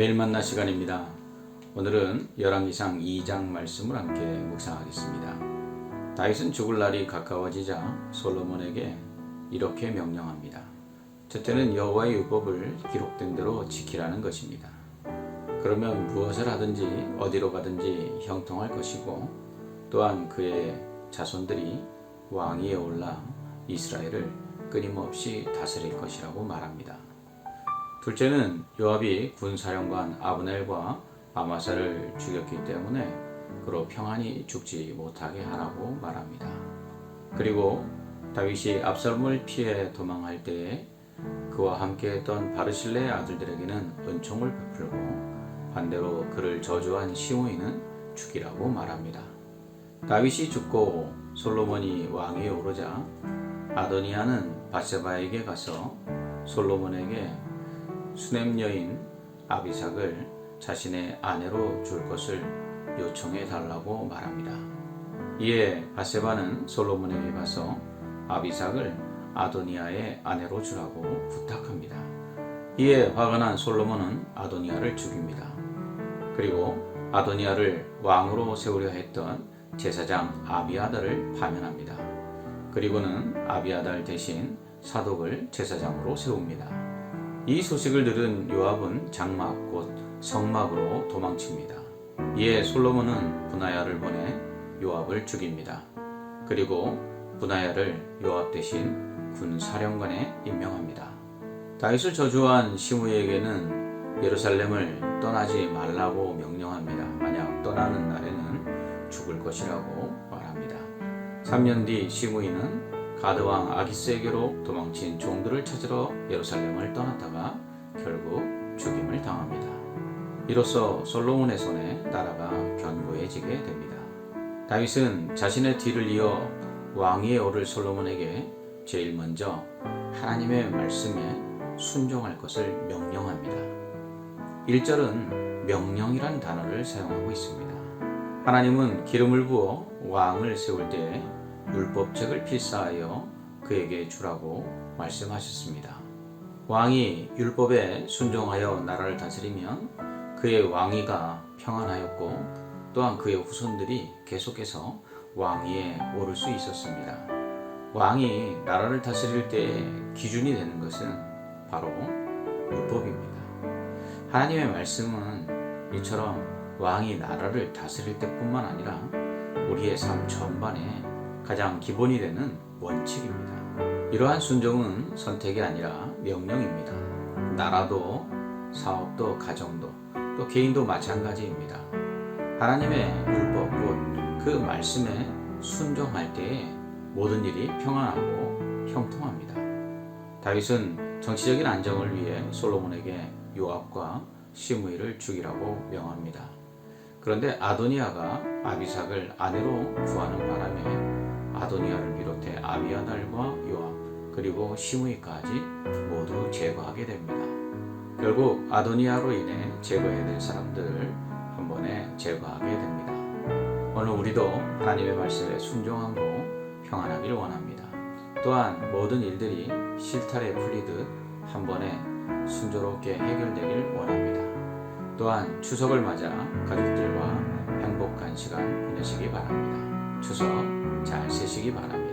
매일 만나 시간입니다. 오늘은 열왕기상 2장 말씀을 함께 묵상하겠습니다. 다윗은 죽을 날이 가까워지자 솔로몬에게 이렇게 명령합니다. 첫째는 여호와의 율법을 기록된 대로 지키라는 것입니다. 그러면 무엇을 하든지 어디로 가든지 형통할 것이고 또한 그의 자손들이 왕위에 올라 이스라엘을 끊임없이 다스릴 것이라고 말합니다. 둘째는 요압이 군사령관 아브넬과 아마사를 죽였기 때문에 그로 평안히 죽지 못하게 하라고 말합니다. 그리고 다윗이 압살롬을 피해 도망할 때에 그와 함께했던 바르실레의 아들들에게는 은총을 베풀고 반대로 그를 저주한 시므이는 죽이라고 말합니다. 다윗이 죽고 솔로몬이 왕위에 오르자 아도니아는 바세바에게 가서 솔로몬에게 수냄 여인 아비삭을 자신의 아내로 줄 것을 요청해 달라고 말합니다. 이에 바세바는 솔로몬에게 가서 아비삭을 아도니아의 아내로 주라고 부탁합니다. 이에 화가 난 솔로몬은 아도니아를 죽입니다. 그리고 아도니아를 왕으로 세우려 했던 제사장 아비아달을 파면합니다. 그리고는 아비아달 대신 사독을 제사장으로 세웁니다. 이 소식을 들은 요압은 장막 곧 성막으로 도망칩니다. 이에 솔로몬은 분하야를 보내 요압을 죽입니다. 그리고 분하야를 요압 대신 군 사령관에 임명합니다. 다윗을 저주한 시므에게는 예루살렘을 떠나지 말라고 명령합니다. 만약 떠나는 날에는 죽을 것이라고 말합니다. 3년 뒤 시므이는 가드왕 아기스에게로 도망친 종들을 찾으러 예루살렘을 떠났다가 결국 죽임을 당합니다. 이로써 솔로몬의 손에 나라가 견고해지게 됩니다. 다윗은 자신의 뒤를 이어 왕위에 오를 솔로몬에게 제일 먼저 하나님의 말씀에 순종할 것을 명령합니다. 1절은 명령이란 단어를 사용하고 있습니다. 하나님은 기름을 부어 왕을 세울 때 율법책을 필사하여 그에게 주라고 말씀하셨습니다. 왕이 율법에 순종하여 나라를 다스리면 그의 왕위가 평안하였고 또한 그의 후손들이 계속해서 왕위에 오를 수 있었습니다. 왕이 나라를 다스릴 때 기준이 되는 것은 바로 율법입니다. 하나님의 말씀은 이처럼 왕이 나라를 다스릴 때뿐만 아니라 우리의 삶 전반에 가장 기본이 되는 원칙입니다. 이러한 순종은 선택이 아니라 명령입니다. 나라도 사업도 가정도 또 개인도 마찬가지입니다. 하나님의 율법 곧 그 말씀에 순종할 때에 모든 일이 평안하고 형통합니다. 다윗은 정치적인 안정을 위해 솔로몬에게 요압과 시므이를 죽이라고 명합니다. 그런데 아도니아가 아비삭을 아내로 구하는 바람에 아도니아를 비롯해 아비아달과 요압 그리고 시므이까지 모두 제거하게 됩니다. 결국 아도니아로 인해 제거해야 될 사람들을 한 번에 제거하게 됩니다. 오늘 우리도 하나님의 말씀에 순종하고 평안하기를 원합니다. 또한 모든 일들이 실타래 풀리듯 한 번에 순조롭게 해결되길 원합니다. 또한 추석을 맞아 가족들과 행복한 시간 보내시기 바랍니다. 추석 잘 쓰시기 바랍니다.